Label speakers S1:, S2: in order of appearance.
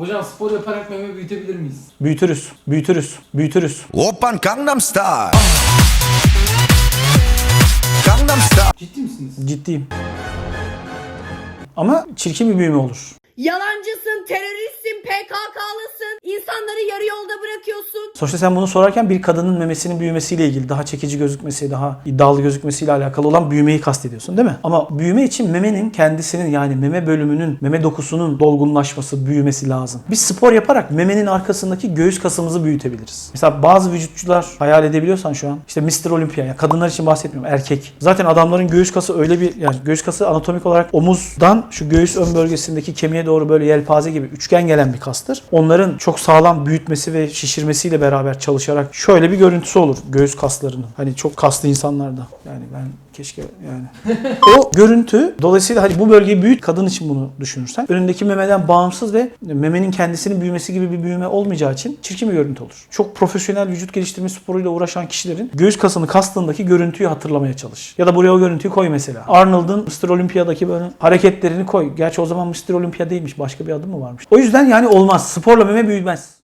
S1: Hocam spor yaparak meme büyütebilir miyiz?
S2: Büyütürüz, büyütürüz, büyütürüz.
S3: Oppan Gangnam Style. Gangnam Style.
S1: Ciddi misiniz?
S2: Ciddiyim. Ama çirkin bir büyüme olur.
S4: Yalancısın, PKK'lısın, insanları yarı yolda bırakıyorsun.
S2: Sonuçta sen bunu sorarken bir kadının memesinin büyümesiyle ilgili daha çekici gözükmesi, daha iddialı gözükmesiyle alakalı olan büyümeyi kastediyorsun değil mi? Ama büyüme için memenin kendisinin yani meme bölümünün, meme dokusunun dolgunlaşması, büyümesi lazım. Biz spor yaparak memenin arkasındaki göğüs kasımızı büyütebiliriz. Mesela bazı vücutçular hayal edebiliyorsan şu an işte Mr. Olympia ya kadınlar için bahsetmiyorum erkek. Zaten adamların göğüs kası öyle bir yani göğüs kası anatomik olarak omuzdan şu göğüs ön bölgesindeki kemiğe doğru böyle yelpaze gibi üçgen gelen bir kastır. Onların çok sağlam büyütmesi ve şişirmesiyle beraber çalışarak şöyle bir görüntüsü olur göğüs kaslarının. Hani çok kaslı insanlarda. Yani ben keşke yani. o görüntü dolayısıyla hani bu bölgeyi büyüt kadın için bunu düşünürsen önündeki memeden bağımsız ve memenin kendisinin büyümesi gibi bir büyüme olmayacağı için çirkin bir görüntü olur. Çok profesyonel vücut geliştirme sporuyla uğraşan kişilerin göğüs kasını kastığındaki görüntüyü hatırlamaya çalış. Ya da buraya o görüntüyü koy mesela. Arnold'un Mr. Olympia'daki böyle hareketlerini koy. Gerçi o zaman Mr. Olympia değilmiş. Başka bir adı mı varmış? O yüzden yani olmaz. Sporla meme büyümez.